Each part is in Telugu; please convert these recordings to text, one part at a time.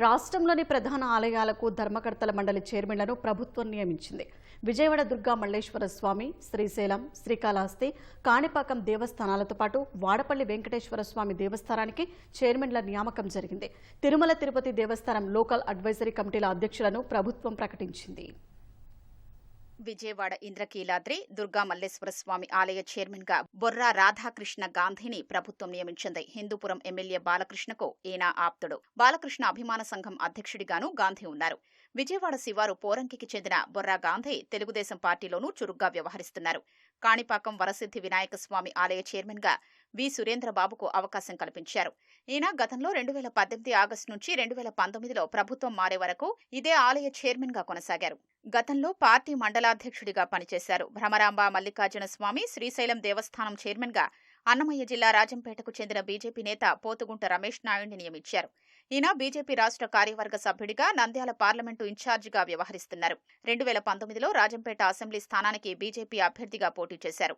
రాష్ట్రంలోని ప్రధాన ఆలయాలకు ధర్మకర్తల మండలి చైర్మన్లను ప్రభుత్వం నియమించింది. విజయవాడ దుర్గా మల్లేశ్వర స్వామి శ్రీశైలం శ్రీకాళహస్తి కాణిపాకం దేవస్థానాలతో పాటు వాడపల్లి వెంకటేశ్వర స్వామి దేవస్థానానికి చైర్మన్ల నియామకం జరిగింది. తిరుమల తిరుపతి దేవస్థానం లోకల్ అడ్వైజరీ కమిటీల అధ్యక్షులను ప్రభుత్వం ప్రకటించింది. విజయవాడ ఇంద్రకీలాద్రి దుర్గా మల్లేశ్వర స్వామి ఆలయ చైర్మన్గా బొర్రా రాధాకృష్ణ గాంధీని ప్రభుత్వం నియమించింది. హిందూపురం ఎమ్మెల్యే బాలకృష్ణకు ఈయన ఆప్తుడు. బాలకృష్ణ అభిమాన సంఘం అధ్యక్షుడిగాను గాంధీ ఉన్నారు. విజయవాడ శివారు పోరంకికి చెందిన బొర్రా గాంధీ తెలుగుదేశం పార్టీలోనూ చురుగ్గా వ్యవహరిస్తున్నారు. కాణిపాకం వరసిద్ధి వినాయక స్వామి ఆలయ చైర్మన్గా వి. సురేంద్రబాబుకు అవకాశం కల్పించారు. ఈయన గతంలో రెండు వేల పద్దెనిమిది ఆగస్టు నుంచి రెండు వేల పంతొమ్మిదిలో ప్రభుత్వం మారే వరకు ఇదే ఆలయ చైర్మన్గా కొనసాగారు. గతంలో పార్టీ మండలాధ్యక్షుడిగా పనిచేశారు. భ్రమరాంబ మల్లికార్జున స్వామి శ్రీశైలం దేవస్థానం చైర్మన్గా అన్నమయ్య జిల్లా రాజంపేటకు చెందిన బీజేపీ నేత పోతుగుంట రమేష్ నాయుడిని నియమించారు. ఈయన బీజేపీ రాష్ట్ర కార్యవర్గ సభ్యుడిగా నంద్యాల పార్లమెంటు ఇన్ఛార్జిగా వ్యవహరిస్తున్నారు. రెండు వేల పంతొమ్మిదిలో రాజంపేట అసెంబ్లీ స్థానానికి బీజేపీ అభ్యర్థిగా పోటీ చేశారు.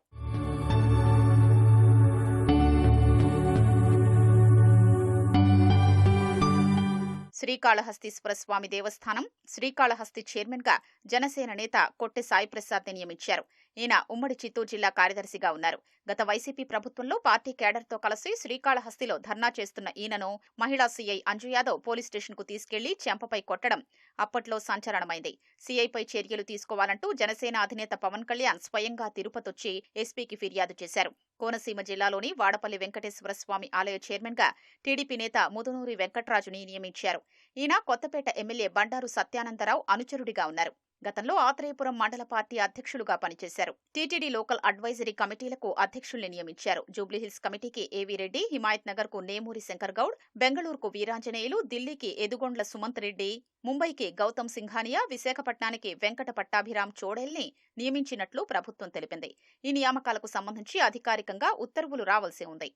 శ్రీకాళహస్తీశ్వర స్వామి దేవస్థానం శ్రీకాళహస్తి చైర్మన్గా జనసేన నేత కొట్టె సాయిప్రసాద్ నియమించారు. ఈయన ఉమ్మడి చిత్తూరు జిల్లా కార్యదర్శిగా ఉన్నారు. గత వైసీపీ ప్రభుత్వంలో పార్టీ కేడర్తో కలిసి శ్రీకాళహస్తిలో ధర్నా చేస్తున్న ఈయనను మహిళా సీఐ అంజు యాదవ్ పోలీస్ స్టేషన్కు తీసుకెళ్ళి చెంపపై కొట్టడం అప్పట్లో సంచలనమైంది. సీఐపై చర్యలు తీసుకోవాలంటూ జనసేన అధినేత పవన్ కళ్యాణ్ స్వయంగా తిరుపతొచ్చి ఎస్పీకి ఫిర్యాదు చేశారు. కోనసీమ జిల్లాలోని వాడపల్లి వెంకటేశ్వర స్వామి ఆలయ చైర్మన్గా టీడీపీ నేత ముదునూరి వెంకట్రాజుని నియమించారు. ఈయన కొత్తపేట ఎమ్మెల్యే బండారు సత్యానందరావు అనుచరుడిగా ఉన్నారు. గతంలో ఆత్రేయపురం మండల పార్టీ అధ్యక్షులుగా పనిచేశారు. టీటీడీ లోకల్ అడ్వైజరీ కమిటీలకు అధ్యక్షుల్ని నియమించారు. జూబ్లీహిల్స్ కమిటీకి ఏవీ రెడ్డి హిమాయత్ నగర్కు నేమూరి శంకర్ గౌడ్ బెంగళూరుకు వీరాంజనేయులు ఢిల్లీకి ఎదుగొండ్ల సుమంత్ రెడ్డి ముంబైకి గౌతమ్ సింఘానియా విశాఖపట్నానికి వెంకట పట్టాభిరామ్ చోడెల్ని నియమించినట్లు ప్రభుత్వం తెలిపింది. ఈ నియామకాలకు సంబంధించి అధికారికంగా ఉత్తర్వులు రావాల్సి ఉంది.